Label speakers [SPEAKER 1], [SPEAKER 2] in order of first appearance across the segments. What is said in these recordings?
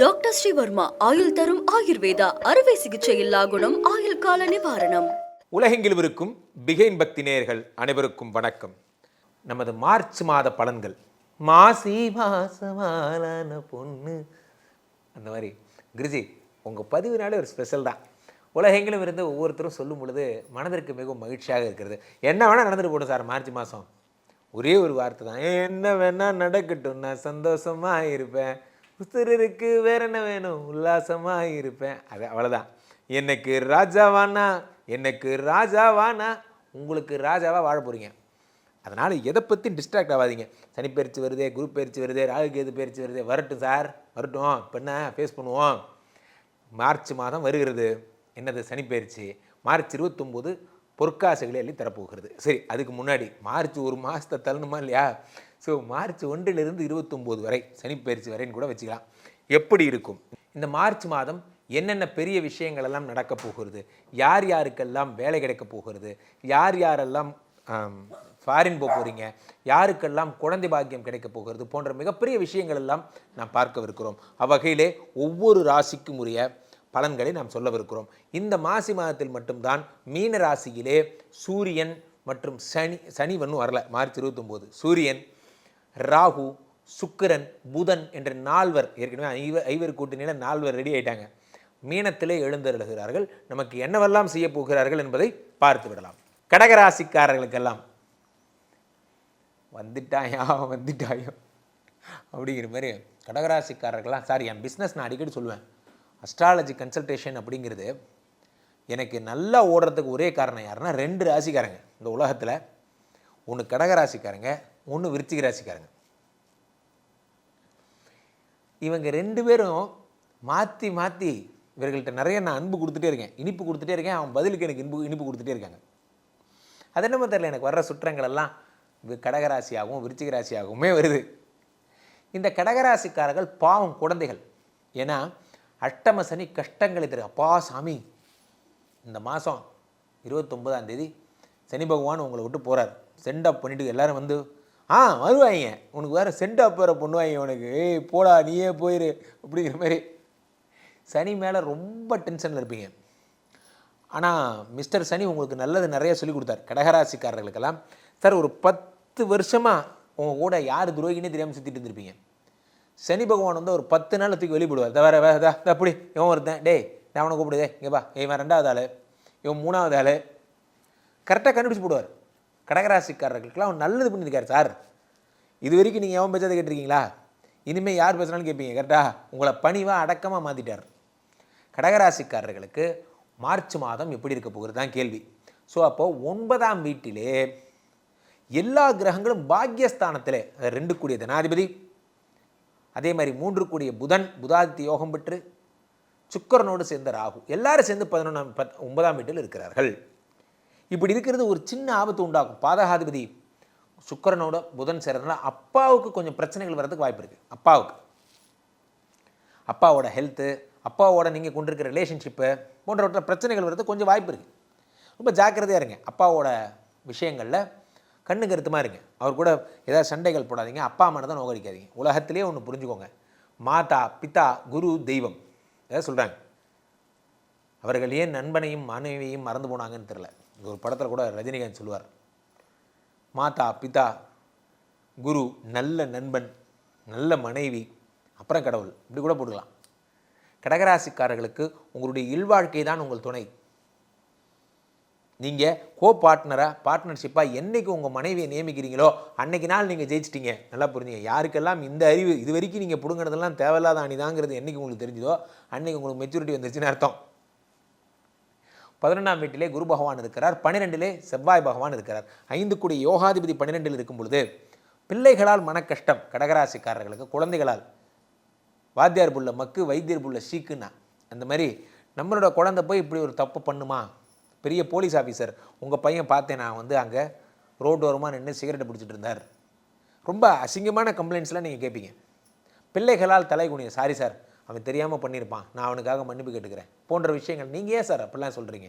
[SPEAKER 1] Doctor Sreevarma ஆயுள் தரும் ஆயுர்வேதா அறுவை சிகிச்சை இல்லா குணம் ஆயுள் கால நிவாரணம்.
[SPEAKER 2] உலகெங்கிலும் இருக்கும் பிகைன் பக்தி நேயர்கள் அனைவருக்கும் வணக்கம். நமது மார்ச் மாத பலன்கள். மாசி மாசமான பொண்ணு. அந்த மாதிரி கிரிஜி உங்கள் பதிவுனாலே ஒரு ஸ்பெஷல் தான். உலகெங்கிலும் இருந்து ஒவ்வொருத்தரும் சொல்லும் பொழுது மனதிற்கு மிகவும் மகிழ்ச்சியாக இருக்கிறது. என்ன வேணால் நடந்துட்டு போடும் சார் மார்ச் மாதம் ஒரே ஒரு வார்த்தை தான். என்ன வேணால் நடக்கட்டும் நான் சந்தோஷமாக இருப்பேன். உசுருக்கு வேற என்ன வேணும்? உல்லாசமாக இருப்பேன் அது அவ்வளோதான் எனக்கு ராஜாவானா எனக்கு ராஜாவானா உங்களுக்கு ராஜாவாக வாழ போகிறீங்க அதனால் எதை பற்றி டிஸ்ட்ராக்ட் ஆகாதீங்க. சனி பயிற்சி வருதே குரு பயிற்சி வருதே ராகு கேது பயிற்சி வருதே வரட்டும் சார் வரட்டும். இப்போ என்ன? ஃபேஸ் பண்ணுவோம். மார்ச் மாதம் வருகிறது. என்னது? சனி பயிற்சி. மார்ச் இருபத்தொம்போது பொற்காசுகளை அள்ளி தரப்போகிறது. சரி அதுக்கு முன்னாடி மார்ச் ஒரு மாதத்தை தள்ளணுமா இல்லையா? ஸோ மார்ச் ஒன்றிலிருந்து இருபத்தொம்போது வரை சனி பயிற்சி வரைன்னு கூட வச்சுக்கலாம். எப்படி இருக்கும்? இந்த மார்ச் மாதம் என்னென்ன பெரிய விஷயங்கள் எல்லாம் நடக்க போகிறது? யார் யாருக்கெல்லாம் வேலை கிடைக்க போகிறது? யார் யாரெல்லாம் ஃபாரின் போக போகிறீங்க யாருக்கெல்லாம் குழந்தை பாக்கியம் கிடைக்க போகிறது? போன்ற மிகப்பெரிய விஷயங்கள் எல்லாம் நாம் பார்க்கவிருக்கிறோம். அவ்வகையிலே ஒவ்வொரு ராசிக்கும் உரிய பலன்களை நாம் சொல்லவிருக்கிறோம். இந்த மாசி மாதத்தில் மட்டும்தான் மீன ராசியிலே சூரியன் மற்றும் சனி சனி ஒன்றும் வரல மார்ச் இருபத்தொம்போது. சூரியன் ராகு சுக்கிரன் புதன் என்ற நால்வர் ஏற்கனவே ஐவர் ஐவர் கூட்டணியில் நால்வர் ரெடி ஆயிட்டாங்க. மீனத்திலே எழுந்தருளுகிறார்கள். நமக்கு என்னவெல்லாம் செய்ய போகிறார்கள் என்பதை பார்த்து விடலாம். கடகராசிக்காரர்களுக்கெல்லாம் வந்துட்டாயா வந்துட்டாயோ? அப்படிங்கிற மாதிரி கடகராசிக்காரர்கள்லாம் சாரி என் பிஸ்னஸ் நான் அடிக்கடி சொல்லுவேன். அஸ்ட்ராலஜி கன்சல்டேஷன் அப்படிங்கிறது எனக்கு நல்லா ஓடுறதுக்கு ஒரே காரணம் யாருன்னா ரெண்டு ராசிக்காரங்க இந்த உலகத்தில். ஒன்று கடகராசிக்காரங்க ஒன்று விருச்சிக ராசிக்காரங்க. இவங்க ரெண்டு பேரும் மாற்றி மாற்றி இவர்கள்ட்ட நிறைய நான் அன்பு கொடுத்துட்டே இருக்கேன். இனிப்பு கொடுத்துட்டே இருக்கேன். அவன் பதிலுக்கு எனக்கு இன்பு இனிப்பு கொடுத்துட்டே இருக்காங்க. அது என்னமோ தெரியல எனக்கு வர்ற சுற்றங்கள் எல்லாம் கடகராசியாகவும் விருச்சிக ராசியாகவுமே வருது. இந்த கடகராசிக்காரர்கள் பாவம் குழந்தைகள். ஏன்னா அஷ்டம சனி கஷ்டங்களை தரு அப்பா சாமி இந்த மாதம் இருபத்தொம்பதாம் தேதி சனி பகவான் உங்களை விட்டு போகிறார் சென்ட் அப் பண்ணிட்டு எல்லாரும் வந்து ஆ வருவாங்க உனக்கு வேறு சென்ட் அப் வேறு பண்ணுவாங்க உனக்கு. ஏய் போடா நீயே போயிரு அப்படிங்கிற மாதிரி. சனி மேலே ரொம்ப டென்ஷனில் இருப்பீங்க. ஆனால் மிஸ்டர் சனி உங்களுக்கு நல்லது நிறைய சொல்லி கொடுத்தார். கடகராசிக்காரர்களுக்கெல்லாம். சார் ஒரு பத்து வருஷமாக உங்கள் கூட யார் துரோகினே தெரியாமல் சுற்றிட்டு இருந்திருப்பீங்க. சனி பகவான் வந்து ஒரு பத்து நாள் தூக்கி வெளிப்படுவார். தவிர வேறு அப்படி இவன் ஒருத்தன் டேய் நான் அவனை கூப்பிடுதே இங்கேப்பா இவன் ரெண்டாவது ஆள். இவன் மூணாவது ஆள். கரெக்டாக கண்டுபிடிச்சு போடுவார். கடகராசிக்காரர்களுக்கெல்லாம் அவன் நல்லது பண்ணியிருக்காரு சார். இது வரைக்கும் நீங்கள் எவன் பேசாத கேட்டிருக்கீங்களா? இனிமேல் யார் பேசுனாலும் கேட்பீங்க கரெக்டாக உங்களை பணிவாக அடக்கமாக மாற்றிட்டார் கடகராசிக்காரர்களுக்கு மார்ச் மாதம் எப்படி இருக்க போகிறது தான் கேள்வி. ஸோ அப்போது ஒன்பதாம் வீட்டிலே எல்லா கிரகங்களும் பாக்யஸ்தானத்தில் ரெண்டு கூடிய தனாதிபதி அதே மாதிரி மூன்று கூடிய புதன் புதாதித்ய யோகம் பெற்று சுக்கரனோடு சேர்ந்த ராகு. எல்லாரும் சேர்ந்து பதினொன்றாம் பத் ஒன்பதாம் வீட்டில் இருக்கிறார்கள். இப்படி இருக்கிறது ஒரு சின்ன ஆபத்து உண்டாகும் பாதகாதிபதி சுக்கரனோட புதன் சேர்றதுனால அப்பாவுக்கு கொஞ்சம் பிரச்சனைகள் வர்றதுக்கு வாய்ப்பு இருக்குது அப்பாவுக்கு. அப்பாவோட ஹெல்த்து அப்பாவோட நீங்கள் கொண்டிருக்கிற ரிலேஷன்ஷிப்பு போன்றவற்ற பிரச்சனைகள் வர்றதுக்கு கொஞ்சம் வாய்ப்பு இருக்குது ரொம்ப ஜாக்கிரதையாக இருங்க. அப்பாவோட விஷயங்களில் கண்ணு கருத்துமாக இருங்க. அவர் கூட ஏதாவது சண்டைகள் போடாதீங்க. அப்பா அம்மா தான் நோகடிக்காதீங்க. உலகத்திலே ஒன்று புரிஞ்சுக்கோங்க. மாதா பிதா குரு தெய்வம். ஏதாவது சொல்கிறாங்க அவர்கள் ஏன் நண்பனையும் மனைவியையும் மறந்து போனாங்கன்னு தெரில ஒரு படத்தில் கூட ரஜினிகாந்த் சொல்லுவார். மாதா பிதா குரு நல்ல நண்பன் நல்ல மனைவி அப்புறம் கடவுள். இப்படி கூட போட்டுக்கலாம். கடகராசிக்காரர்களுக்கு உங்களுடைய இல்வாழ்க்கை தான் உங்கள் துணை. நீங்கள் கோ பார்ட்னராக பார்ட்னர்ஷிப்பாக என்றைக்கு உங்கள் மனைவியை நியமிக்கிறீங்களோ அன்னைக்கு நாள் நீங்கள் ஜெயிச்சிட்டிங்க. நல்லா புரிஞ்சுங்க. யாருக்கெல்லாம் இந்த அறிவு இது வரைக்கும் நீங்கள் பிடுங்கினதெல்லாம் தேவையில்லாத அணிதாங்கிறது என்னைக்கு உங்களுக்கு தெரிஞ்சுதோ அன்னைக்கு உங்களுக்கு மெச்சூரிட்டி வந்துருச்சுன்னு அர்த்தம். பதினொன்றாம் வீட்டிலே குரு பகவான் இருக்கிறார். பன்னிரெண்டிலே செவ்வாய் பகவான் இருக்கிறார். ஐந்து கூடிய யோகாதிபதி பன்னிரெண்டில் இருக்கும் பொழுது பிள்ளைகளால் மனக்கஷ்டம் கடகராசிக்காரர்களுக்கு குழந்தைகளால் வாத்தியார் புள்ள மக்கு வைத்தியர் புள்ள சீக்குன்னா அந்த மாதிரி நம்மளோட குழந்தை போய் இப்படி ஒரு தப்பு பண்ணுமா? பெரிய போலீஸ் ஆஃபீஸர் உங்கள் பையன் பார்த்தேன் நான் வந்து அங்கே ரோடு ஓரமாக நின்று சிகரெட்டை பிடிச்சிட்டு இருந்தார். ரொம்ப அசிங்கமான கம்ப்ளைண்ட்ஸ்லாம் நீங்கள் கேட்பீங்க பிள்ளைகளால் தலை குனிய சாரி சார் அவன் தெரியாமல் பண்ணியிருப்பான் நான் அவனுக்காக மன்னிப்பு கேட்டுக்கிறேன். போன்ற விஷயங்கள் நீங்கள் ஏன் சார் அப்படிலாம் சொல்கிறீங்க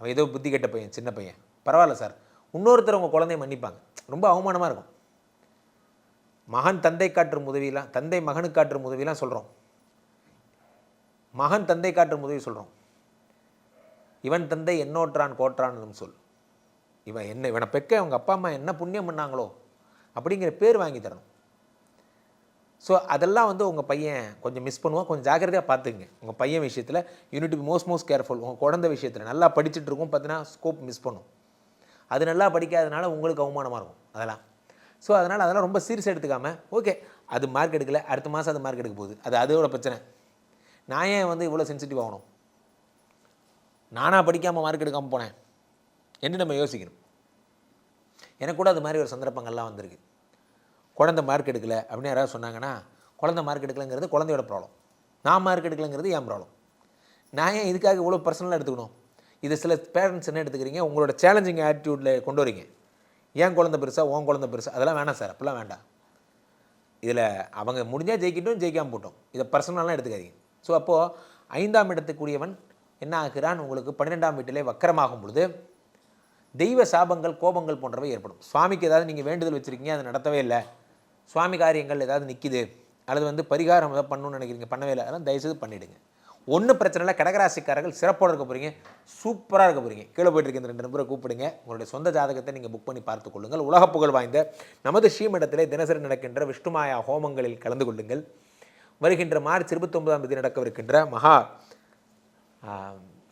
[SPEAKER 2] அவன் ஏதோ புத்தி கெட்ட பையன் சின்ன பையன். பரவாயில்ல சார் இன்னொருத்தர் உங்கள் குழந்தைய மன்னிப்பாங்க. ரொம்ப அவமானமாக இருக்கும். மகன் தந்தை காட்டும் உதவியெலாம் தந்தை மகனுக்கு காட்டும் உதவியெலாம் சொல்கிறோம் மகன் தந்தை காட்டும் உதவி சொல்கிறோம் இவன் தந்தை என்னோற்றான் கோற்றான்னு சொல். இவன் என்ன இவனை பெக்க அவங்க அப்பா அம்மா என்ன புண்ணியம் பண்ணாங்களோ அப்படிங்கிற பேர் வாங்கி தரணும். ஸோ அதெல்லாம் வந்து உங்கள் பையன் கொஞ்சம் மிஸ் பண்ணுவான். கொஞ்சம் ஜாக்கிரதையாக பார்த்துங்க உங்கள் பையன் விஷயத்தில் you need be most most careful உங்கள் குழந்தை விஷயத்தில் நல்லா படிச்சுட்டு இருக்கும் பார்த்தீங்கன்னா ஸ்கோப் மிஸ் பண்ணும். அது நல்லா படிக்காதனால உங்களுக்கு அவமானமாக இருக்கும் அதெல்லாம். ஸோ அதனால் அதெல்லாம் ரொம்ப சீரியஸ் எடுத்துக்காமல் ஓகே அது மார்க் எடுக்கலை அடுத்த மாதம் அது மார்க் எடுக்க போகுது. அது அதோட பிரச்சனை. நான் ஏன் வந்து இவ்வளோ சென்சிட்டிவ் ஆகணும்? நானாக படிக்காமல் மார்க் எடுக்காமல் போனேன் என்று நம்ம யோசிக்கணும். எனக்கு கூட அது மாதிரி ஒரு சந்தர்ப்பங்கள்லாம் வந்திருக்கு. குழந்தை மார்க் எடுக்கல அப்படின்னு யாராவது சொன்னாங்கன்னா குழந்தை மார்க் எடுக்கலைங்கிறது குழந்தையோட ப்ராப்ளம் நான் மார்க் எடுக்கலைங்கிறது என் ப்ராப்ளம் நான் ஏன் இதுக்காக இவ்வளோ பர்சனலாக எடுத்துக்கணும்? இது சில பேரண்ட்ஸ் என்ன எடுத்துக்கிறீங்க? உங்களோட சேலஞ்சிங் ஆட்டிடியூடில் கொண்டு வரீங்க. ஏன் குழந்தை பெருசாக உன் குழந்தை பெருசாக அதெல்லாம் வேணாம் சார் அப்படிலாம் வேண்டாம். இதில் அவங்க முடிஞ்சால் ஜெயிக்கட்டும் ஜெயிக்காமல் போட்டோம் இதை பர்சனலாக எடுத்துக்காதீங்க. ஸோ அப்போது ஐந்தாம் இடத்துக்குரியவன் என்ன ஆகிறான் உங்களுக்கு பன்னிரெண்டாம் வீட்டிலே வக்கரமாகும் பொழுது தெய்வ சாபங்கள் கோபங்கள் போன்றவை ஏற்படும். சுவாமிக்கு ஏதாவது நீங்கள் வேண்டுதல் வச்சுருக்கீங்க அது நடத்தவே இல்லை. சுவாமி காரியங்கள் ஏதாவது நிற்கிது அல்லது வந்து பரிகாரம் ஏதாவது பண்ணணும்னு நினைக்கிறீங்க பண்ணவே இல்லை அதெல்லாம் தயவுசெய்து பண்ணிவிடுங்க ஒன்றும் பிரச்சனை இல்லை கடகராசிக்காரர்கள் சிறப்போடு இருக்க போகிறீங்க சூப்பராக இருக்க போகிறீங்க கீழே போயிட்டு இருக்க இந்த ரெண்டு நம்பரை கூப்பிடுங்க. உங்களுடைய சொந்த ஜாதகத்தை நீங்கள் புக் பண்ணி பார்த்து கொள்ளுங்கள். உலக புகழ் வாய்ந்த நமது ஸ்ரீமடத்திலே தினசரி நடக்கின்ற விஷ்ணுமாயா ஹோமங்களில் கலந்து கொள்ளுங்கள். வருகின்ற மார்ச் இருபத்தொன்பதாம் தேதி நடக்கவிருக்கின்ற மகா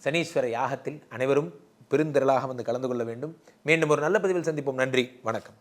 [SPEAKER 2] சனீஸ்வர யாகத்தில் அனைவரும் பெருந்திரளாக வந்து கலந்து கொள்ள வேண்டும். மீண்டும் ஒரு நல்ல பதிவில் சந்திப்போம். நன்றி. வணக்கம்.